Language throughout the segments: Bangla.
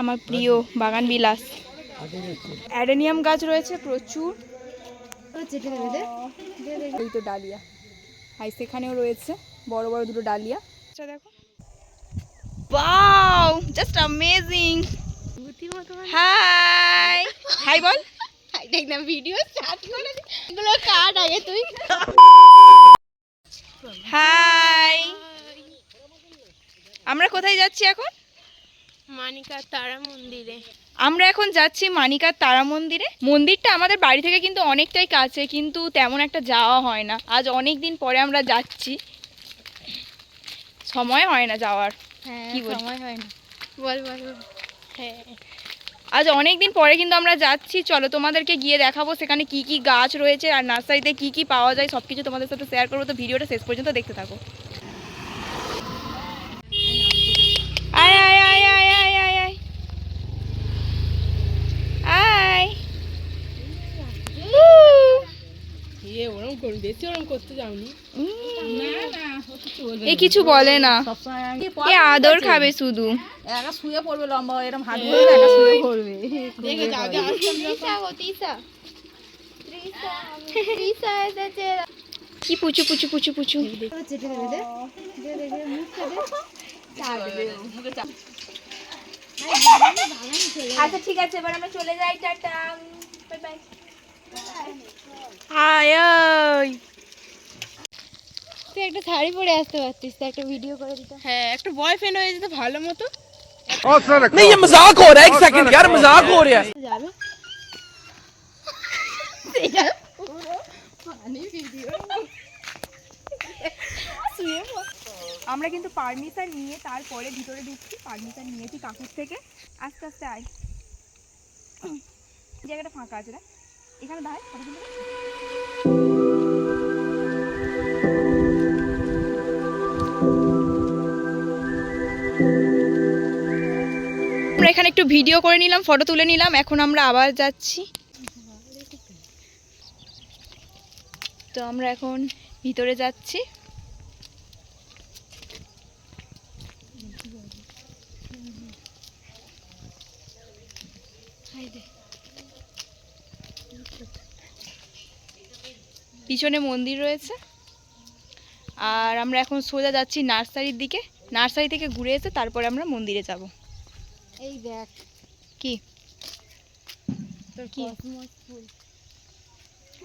আমার প্রিয় বাগান বিলাস। অ্যাডেনিয়াম গাছ রয়েছে প্রচুর। এই তো ডালিয়া। হাই সেখানেও রয়েছে বড় বড় দুটো ডালিয়া। আচ্ছা দেখো। Wow just amazing high high বল। দেখ না ভিডিও স্টার্ট করে এগুলো কাট আগে তুই? হাই আমরা কোথায় যাচ্ছি এখন? মানিকা তারা মন্দিরে। আমরা এখন যাচ্ছি মানিকার তারা মন্দিরে। মন্দিরটা আমাদের বাড়ি থেকে কিন্তু অনেকটাই কাছে কিন্তু তেমন একটা যাওয়া হয় না। আজ অনেক দিন পরে আমরা যাচ্ছি। সময় হয় না যাওয়ার। হ্যাঁ কি? সময় হয় না। বল বল বল। হ্যাঁ। আজ অনেক দিন পরে কিন্তু আমরা যাচ্ছি। চলো তোমাদেরকে গিয়ে দেখাবো সেখানে কি কি গাছ রয়েছে আর নার্সারিতে কি কি পাওয়া যায়। সব কিছু তোমাদের সাথে শেয়ার করব। তো ভিডিওটা শেষ পর্যন্ত দেখতে থাকো। করবি। ওরম করতে যাওনি। এ কিছু বলে না। এ আদর খাবে শুধু। একা শুয়ে পড়বে লম্বা এরম হাত ধরে একা শুয়ে পড়বে। দেখে গো তৃষা তৃষা তৃষা এসেছে। কি পুচু পুচু পুচু পুচু। আচ্ছা ঠিক আছে এবার আমরা চলে যাই টাটা। Bye bye. আয় আয় তুই একটা শাড়ি পরে আসতে পারতিস তো একটা ভিডিও করে দিতাম হ্যাঁ একটা বয়ফ্রেন্ড হয়ে যেতে ভালো মতো नहीं ये मजाक हो रहा है एक सेकंड यार मजाक हो रहा है যাবে আমরা কিন্তু পারমিশন নিয়ে তারপরে ভিতরে ঢুকছি পারমিশন নিয়েছি কাকুর থেকে আস্তে আস্তে আয় জায়গাটা ফাঁকা আছে রে এখানে দাঁড়ায়। আমরা এখানে একটু ভিডিও করে নিলাম, ফটো তুলে নিলাম, এখন আমরা আবার যাচ্ছি তো আমরা এখন ভিতরে যাচ্ছি পিছনে মন্দির রয়েছে। আর আমরা এখন সোজা যাচ্ছি নার্সারির দিকে। নার্সারি থেকে ঘুরে এসে তারপরে আমরা মন্দিরে যাব। এই দেখ। কি?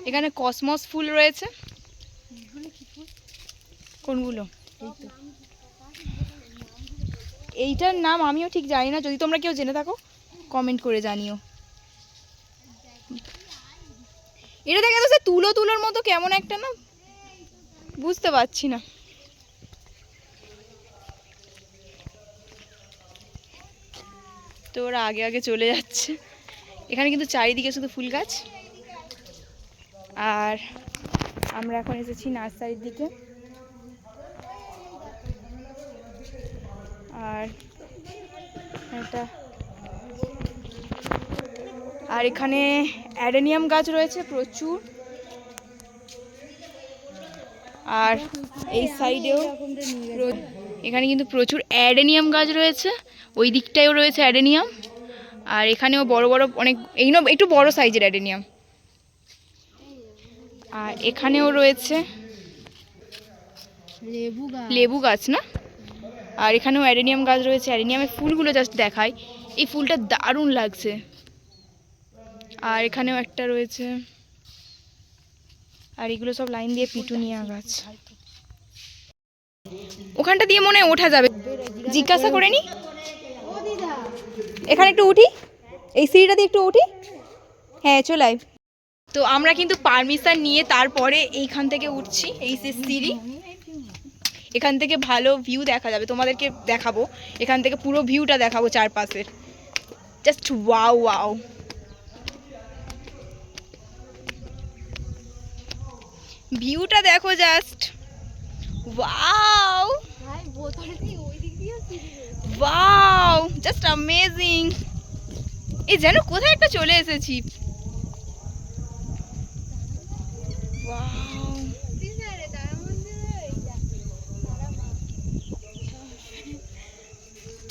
এখানে কসমস ফুল রয়েছে। কোনগুলো? এইটার নাম আমিও ঠিক জানি না। যদি তোমরা কেউ জেনে থাকো কমেন্ট করে জানিও। এটা দেখা তুলো তুলোর মতো কেমন একটা না? বুঝতে পারছি না। তো ওরা আগে আগে চলে যাচ্ছে। এখানে কিন্তু চারিদিকে শুধু ফুল গাছ। আর আমরা এখন এসেছি নার্সারির দিকে। আর এটা আর এখানে অ্যাডেনিয়াম গাছ রয়েছে প্রচুর। আর এই সাইডেও এখানে কিন্তু প্রচুর অ্যাডেনিয়াম গাছ রয়েছে। ওই দিকটায়ও রয়েছে অ্যাডেনিয়াম। আর এখানেও বড় বড় অনেক এইগুলো একটু বড় সাইজের অ্যাডেনিয়াম। আর এখানেও রয়েছে লেবু লেবু গাছ না? আর এখানেও অ্যাডেনিয়াম গাছ রয়েছে। অ্যাডেনিয়ামের ফুলগুলো জাস্ট দেখায় এই ফুলটা দারুণ লাগছে। আর এখানেও একটা রয়েছে আর এগুলো সব লাইন দিয়ে পিটুনিয়া গাছ। ওখানটা দিয়ে মনে ওঠা যাবে। জিজ্ঞাসা করে নি। এখানে একটু উঠি। এই সিঁড়িটা দিয়ে একটু উঠি। হ্যাঁ চলাই। তো আমরা কিন্তু পারমিশন নিয়ে তারপরে এইখান থেকে উঠছি, এই যে সিঁড়ি। এখান থেকে ভালো ভিউ দেখা যাবে। তোমাদেরকে দেখাবো। এখান থেকে পুরো ভিউটা দেখাবো চারপাশের। জাস্ট ওয়াও ওয়াও ভিউটা দেখো just wow wow just amazing এই যেন কোথায় একটা চলে এসেছি।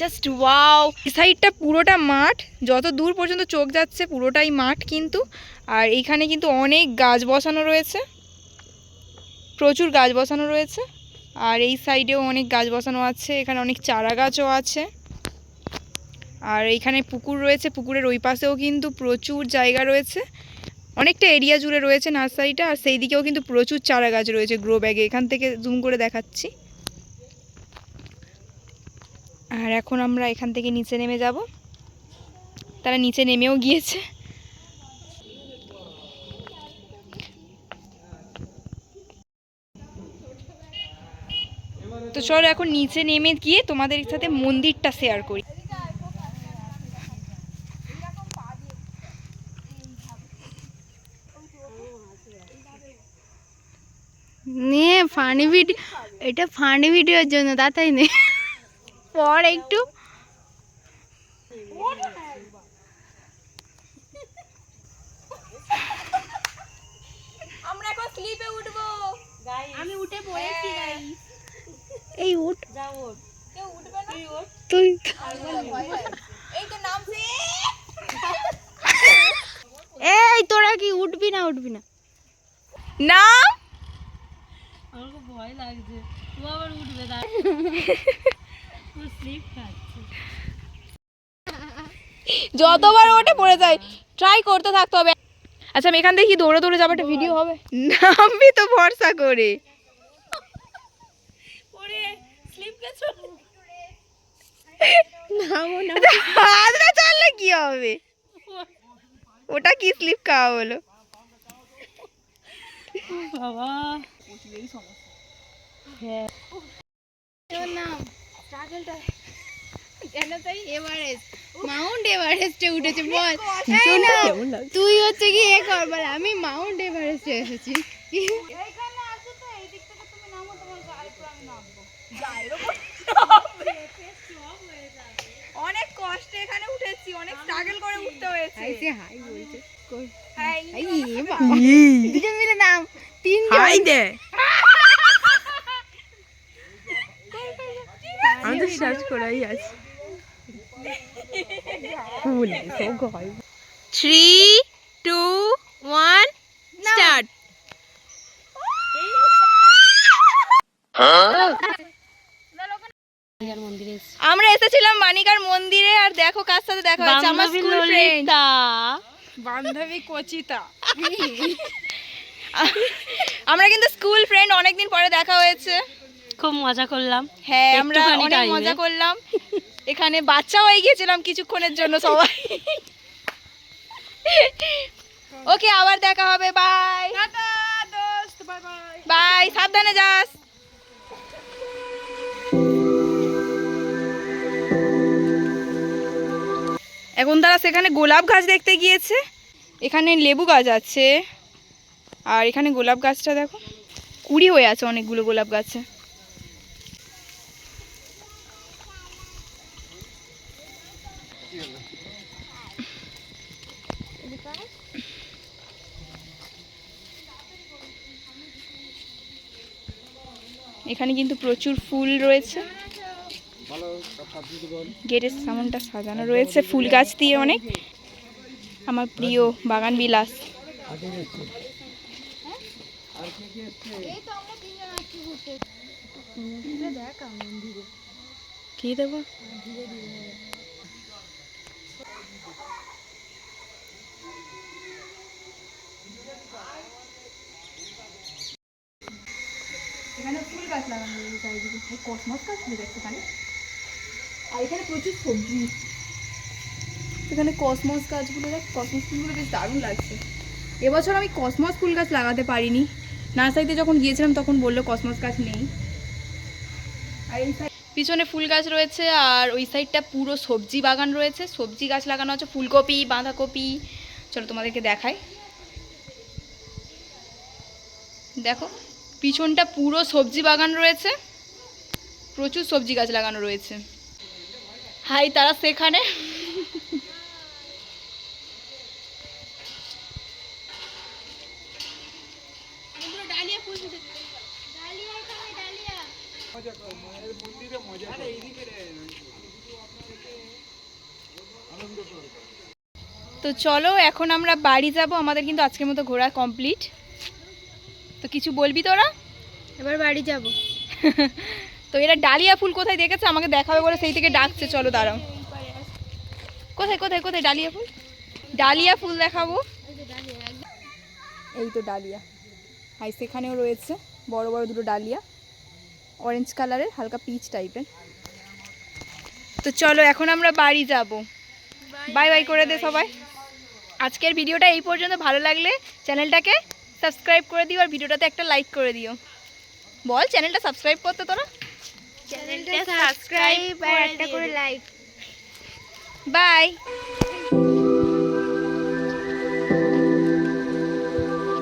জাস্ট ওয়াও এই সাইডটা পুরোটা মাঠ। যত দূর পর্যন্ত চোখ যাচ্ছে পুরোটাই মাঠ কিন্তু। আর এইখানে কিন্তু অনেক গাছ বসানো রয়েছে। প্রচুর গাছ বসানো রয়েছে। আর এই সাইডেও অনেক গাছ বসানো আছে, এখানে অনেক চারা গাছও আছে। আর এইখানে পুকুর রয়েছে, পুকুরের ওই পাশেও কিন্তু প্রচুর জায়গা রয়েছে। অনেকটা এরিয়া জুড়ে রয়েছে নার্সারিটা, আর সেই দিকেও কিন্তু প্রচুর চারা গাছ রয়েছে গ্রো ব্যাগে। এখান থেকে জুম করে দেখাচ্ছি। আর এখন আমরা এখান থেকে নিচে নেমে যাব। তারা নিচে নেমেও গিয়েছে। চলো এখন নিচে নেমে গিয়ে তোমাদের সাথে মন্দিরটা শেয়ার করি। নে ফানি ভিডিও এটা ফানি ভিডিওর জন্য তাতাই নে। পর একটু। আমরা এখন স্লিপে উঠবো। আমি উঠে পড়েছি এই উঠ। উঠবে তুই এই তোরা কি উঠবি না উঠবি না? নাম? ভয় লাগছে। ও আবার উঠবে তার স্লিপ খাচ্ছে। যতবার ওঠে পড়ে যায়। ট্রাই করতে থাকতে হবে। আচ্ছা আমি এখান থেকে কি দৌড়ে দৌড়ে যাব একটা ভিডিও হবে? নামবি তো ভরসা করে। কি হবে ওটা কি স্লিপ খাওয়া বলো বাবা তোর নাম এভারেস্ট মাউন্ট এভারেস্টে উঠেছে বল তুই হচ্ছে কি এ কর আমি মাউন্ট এভারেস্টে এসেছি অনেক কষ্টে এখানে উঠেছি অনেক স্ট্রাগল করে উঠতে হয়েছে সে হাই বলছে কই হ্যাঁ, এই এ বাবা দুজন মিলে নাম তিন হাই দে আমি তো সার্চ করাই আছে থ্রি টু ওয়ান স্টার্ট আমরা এসেছিলাম মানিকার মন্দিরে আর দেখো কার সাথে দেখা হচ্ছে আমার স্কুল ফ্রেন্ড বান্ধবী কচিতা। আমরা কিন্তু স্কুল ফ্রেন্ড অনেকদিন পরে দেখা হয়েছে। খুব মজা করলাম। হ্যাঁ আমরা অনেক মজা করলাম। এখানে বাচ্চা হয়ে গিয়েছিলাম কিছুক্ষণের জন্য সবাই। ওকে আবার দেখা হবে বাই বাই সাবধানে যাস। এখন তারা সেখানে গোলাপ গাছ দেখতে গিয়েছে। এখানে লেবু গাছ আছে। আর এখানে গোলাপ গাছটা দেখো। কুড়ি হয়ে আছে অনেকগুলো গোলাপ গাছে। এখানে কিন্তু প্রচুর ফুল রয়েছে। গেটের সামনটা সাজানো রয়েছে। ফুল গাছ দিয়ে অনেক। আমার প্রিয় বাগান বিলাস। কি দেবো? এখানে ফুল গাছ লাগানো চারিদিকে। কসমস গাছ রয়েছে এখানে আর এখানে প্রচুর সবজি। এখানে কসমস গাছগুলো দেখ, কসমস ফুলগুলো বেশ দারুণ লাগছে। এবছর আমি কসমস ফুল গাছ লাগাতে পারিনি। নার্সারিতে যখন গিয়েছিলাম তখন বলল কসমস গাছ নেই। আর এই পিছনে ফুল গাছ রয়েছে আর ওই সাইডটা পুরো সবজি বাগান রয়েছে। সবজি গাছ লাগানো আছে, ফুলকপি, বাঁধাকপি। চলো তোমাদেরকে দেখাই। দেখো, পিছনটা পুরো সবজি বাগান রয়েছে। প্রচুর সবজি গাছ লাগানো রয়েছে। হাই, তারা সেখানে? ডালিয়া ফুল ডালিয়া ডালিয়া। তো চলো এখন আমরা বাড়ি যাব। আমাদের কিন্তু আজকের মতো ঘোরা কমপ্লিট তো কিছু বলবি তোরা? এবার বাড়ি যাব। তো এরা ডালিয়া ফুল কোথায় দেখেছে? আমাকে দেখাবে বলে সেই থেকে ডাকছে। চলো দাঁড়াও। কোথায় কোথায় কোথায় ডালিয়া ফুল? ডালিয়া ফুল দেখাবো। এই তো ডালিয়া। হাই সেখানেও রয়েছে বড় বড় দুটো ডালিয়া অরেঞ্জ কালারের হালকা পিচ টাইপের তো চলো এখন আমরা বাড়ি যাব। বাই বাই করে দে সবাই। আজকের ভিডিওটা এই পর্যন্ত। ভালো লাগলে চ্যানেলটাকে সাবস্ক্রাইব করে দিও আর ভিডিওটাতে একটা লাইক করে দিও। বল চ্যানেলটা সাবস্ক্রাইব করতে তোরা? চ্যানেলটা সাবস্ক্রাইব আর একটা করে লাইক বাই